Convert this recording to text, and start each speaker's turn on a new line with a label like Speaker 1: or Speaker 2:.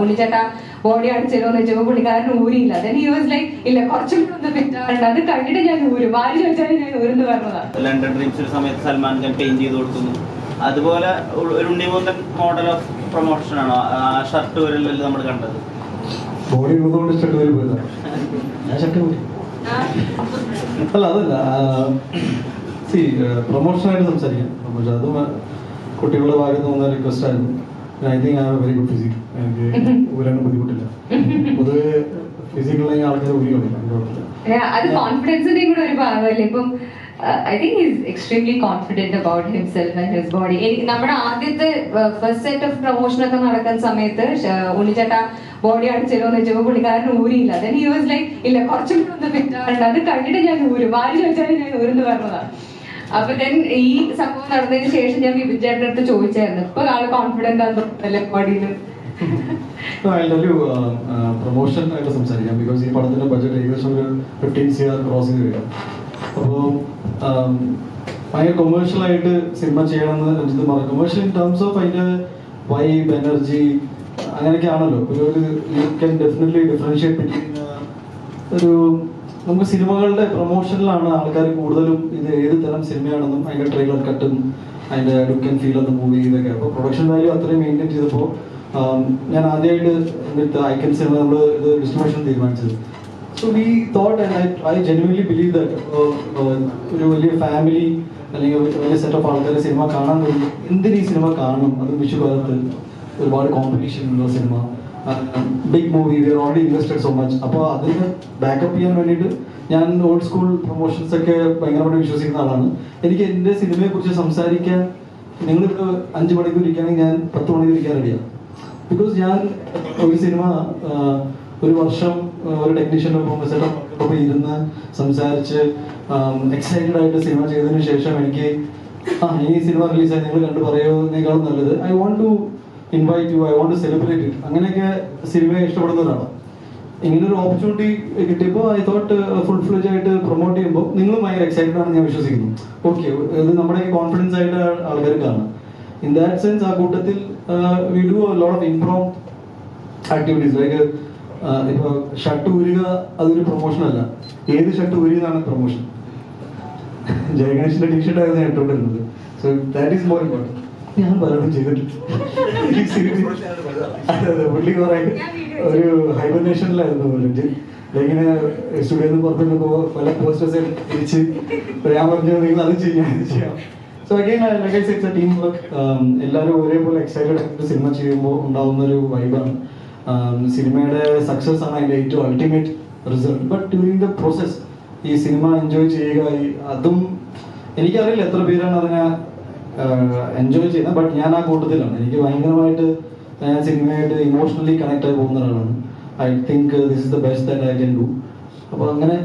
Speaker 1: ഉണ്ണിച്ചേട്ടാ body അടിച്ചിരുമെന്ന് വെച്ചപ്പോ പുള്ളിക്കാരൻ ഊരിയില്ല. ദെൻ ഹി വാസ് ലൈക്ക് ഇല്ല കുറച്ചും കൂടി ഒന്ന് ഫിറ്റ് അത് കഴിഞ്ഞിട്ട് ഞാൻ ഊരും. ആര് ചോദിച്ചാലും ഞാൻ ഊരെന്ന് പറഞ്ഞതാണ്
Speaker 2: ലണ്ടൻ ഡ്രീംസിന്റെ സമയത്ത് സൽമാൻ ഖാൻ പെയിന്റ് ചെയ്ത് കൊടുക്കുന്നു. അതുപോലെ ഒരു ഉണ്ണിമൂന്തൻ മോഡൽ ഓഫ് പ്രൊമോഷൻ ആണോ? ആ ഷർട്ട് വരലല്ലോ നമ്മൾ കണ്ടത്?
Speaker 3: ബോഡി ഉള്ളതുകൊണ്ട് ഷർട്ട് വരും ഞാൻ ഷർട്ട് അല്ല അതല്ല സി പ്രൊമോഷനായിട്ട് സംസാരിക്കാം. പ്രൊമോഷൻ അതും കുട്ടികളുടെ ഭാഗത്ത് നിന്ന് റിക്വസ്റ്റ് ആയിരുന്നു. I think I very good physique എനിക്ക് ഊരാനും ബുദ്ധിമുട്ടില്ല. പൊതുവെ ഫിസിക്കുള്ള ആൾക്കാർ ഊരി കളിക്കും അതിന്റെ കുഴപ്പമില്ല
Speaker 1: Yeah, അത് കോൺഫിഡൻസിന്റെ കൂടെ ഒരു ഭാഗമല്ലേ? ഇപ്പം I think is extremely confident about himself and his body നമ്മുടെ ആദ്യത്തെ ഫസ്റ്റ് സെറ്റ് ഓഫ് പ്രൊമോഷൻ ഒക്കെ നടക്കുന്ന സമയത്ത് ഉണ്ണിച്ചേട്ട ബോഡി അടിച്ചല്ലോ എന്ന് വെച്ചപ്പോൾ പുള്ളിക്കാരൻ ഊരിയില്ല. ദെൻ ഹി വാസ് ലൈക്ക് ഇല്ല കുറച്ചും കൂടി ഒന്ന് ഫിറ്റ് ആവണ്ട. അത് കഴിഞ്ഞിട്ട് ഞാൻ ഊരും. ആര് ചോദിച്ചാലും ഞാൻ ഊരെന്ന് പറഞ്ഞതാ അപ്പൊ ഞാൻ ഈ സംഭവം നടന്നതിന് ശേഷം ഞാൻ വിപിൻ ചേട്ടന്റെ അടുത്ത് ചോദിച്ചായിരുന്നു. ഇപ്പൊ ആൾ കോൺഫിഡന്റ് ആണെന്നല്ലേ ബോഡിയിൽ
Speaker 3: അതിലൊരു പ്രൊമോഷൻ ആയിട്ട് സംസാരിക്കാം. ബിക്കോസ് ഈ പടത്തിന്റെ ബഡ്ജറ്റ് ഏകദേശം ഒരു ഫിഫ്റ്റീൻ സി ആർ ക്രോസിംഗ് വരും അപ്പോൾ ഭയങ്കര കൊമേഴ്ഷ്യൽ ആയിട്ട് സിനിമ ചെയ്യണമെന്ന് രഞ്ജിത്ത് പറഞ്ഞു. കൊമേഴ്ഷ്യൽ ഇൻ ടേംസ് ഓഫ് അതിന്റെ വൈബ് എനർജി അങ്ങനെയൊക്കെ ആണല്ലോ ഒരു ഒരു യു ക്യാൻ ഡെഫിനറ്റ്ലി ഡിഫറൻഷിയേറ്റ് ഒരു നമുക്ക് സിനിമകളുടെ പ്രൊമോഷനിലാണ് ആൾക്കാർ കൂടുതലും ഇത് ഏത് തരം സിനിമയാണെന്നും അതിന്റെ ട്രെയിലർ കട്ടും അതിന്റെ ലുക്ക് ആൻഡ് ഫീൽ എന്ന മൂവി ഇതൊക്കെ അപ്പോൾ പ്രൊഡക്ഷൻ വാല്യൂ അത്രയും മെയിന്റെയിൻ ചെയ്തപ്പോൾ ഞാൻ ആദ്യമായിട്ട് ഐ കൻ സിനിമ നമ്മൾ ഇത് ഡിസ്ട്രിബ്യൂഷൻ തീരുമാനിച്ചത്. So we thought and I I genuinely believe that ഒരു വലിയ ഫാമിലി അല്ലെങ്കിൽ വലിയ സെറ്റ് ഓഫ് ആൾക്കാർ സിനിമ കാണാൻ എന്തിന് സിനിമ കാണണം? അത് വിഷു കാലത്ത് ഒരുപാട് കോമ്പറ്റീഷൻ ഉള്ള cinema. Big movie we already invested so much അപ്പോൾ അതിന് ബാക്കപ്പ് ചെയ്യാൻ വേണ്ടിയിട്ട് ഞാൻ ഓൾഡ് സ്കൂൾ പ്രൊമോഷൻസ് ഒക്കെ ഭയങ്കരമായിട്ട് വിശ്വസിക്കുന്ന ആളാണ്. എനിക്ക് എന്റെ സിനിമയെ കുറിച്ച് സംസാരിക്കാൻ നിങ്ങളിപ്പോൾ അഞ്ച് മണിക്കൂർ ഇരിക്കുകയാണെങ്കിൽ ഞാൻ പത്ത് മണിക്കൂർ ഇരിക്കാൻ റെഡിയാണ് ബിക്കോസ് ഞാൻ ഒരു സിനിമ ഒരു വർഷം ഒരു ടെക്നീഷ്യന്റെ ഒപ്പം സെറ്റപ്പ് ഇരുന്ന് സംസാരിച്ച് എക്സൈറ്റഡ് ആയിട്ട് സിനിമ ചെയ്തതിനു ശേഷം എനിക്ക് ആ ഈ സിനിമ റിലീസായി നിങ്ങൾ കണ്ടു പറയുന്നതിനേക്കാളും നല്ലത്. I want to invite you I want celebrate it അങ്ങനെയൊക്കെ സിനിമയെ ഇഷ്ടപ്പെടുന്ന ഒരാളാണ് ഇങ്ങനൊരു ഓപ്പർച്യൂണിറ്റി കിട്ടിയപ്പോൾ ഐ തോട്ട് ഫുൾ ഫ്ലെജ് ആയിട്ട് പ്രൊമോട്ട് ചെയ്യുമ്പോൾ നിങ്ങളും ഭയങ്കര എക്സൈറ്റഡ് ആണെന്ന് ഞാൻ വിശ്വസിക്കുന്നു. ഓക്കെ ഇത് നമ്മുടെ കോൺഫിഡൻസ് ആയിട്ട് ആൾക്കാർ കാണാം. ഇൻ ദാറ്റ് സെൻസ് ആ കൂട്ടത്തിൽ we do lot of impromptu activities like ഇപ്പൊ ഷർട്ട് ഊരുക അതൊരു പ്രൊമോഷൻ അല്ല. ഏത് ഷർട്ട് ഊരിയെന്നാണ് പ്രൊമോഷൻ ജയഗണേഷിന്റെ ടീഷർട്ടായിരുന്നു ഞാൻ ഇട്ടുകൊണ്ടിരുന്നത്. So that is more important ഞാൻ പലരും ചെയ്തിട്ടില്ല. ഈ സിനിമ- പുള്ളി കുറെ ഒരു ഹൈബർനേഷനിലായിരുന്നു പുള്ളി ഇങ്ങനെ സ്റ്റുഡിയോയിൽ നിന്ന് പുറത്തു നിൽക്കുമ്പോൾ പല പോസ്റ്റേഴ്സ് തിരിച്ച് ഞാൻ പറഞ്ഞു നിങ്ങൾ അത് ചെയ്യാൻ ചെയ്യാം so again like team work എല്ലാവരും ഒരേപോലെ എക്സൈറ്റഡ് ആയിട്ട് സിനിമ ചെയ്യുമ്പോൾ ഉണ്ടാവുന്ന ഒരു വൈബാണ് സിനിമയുടെ സക്സസ് ആണ് അതിന്റെ ഏറ്റവും ultimate result but during the process ഈ സിനിമ എൻജോയ് ചെയ്യുക അതും എനിക്കറിയില്ല എത്ര പേരാണ് അതിനെ എൻജോയ് ചെയ്യുന്നത്. ബട്ട് ഞാൻ ആ കൂട്ടത്തിലാണ്. എനിക്ക് ഭയങ്കരമായിട്ട് ഞാൻ സിനിമയായിട്ട് ഇമോഷണലി കണക്ട് ആയി പോകുന്ന ഒരാളാണ്. I think this is the best that I can do അപ്പോൾ അങ്ങനെ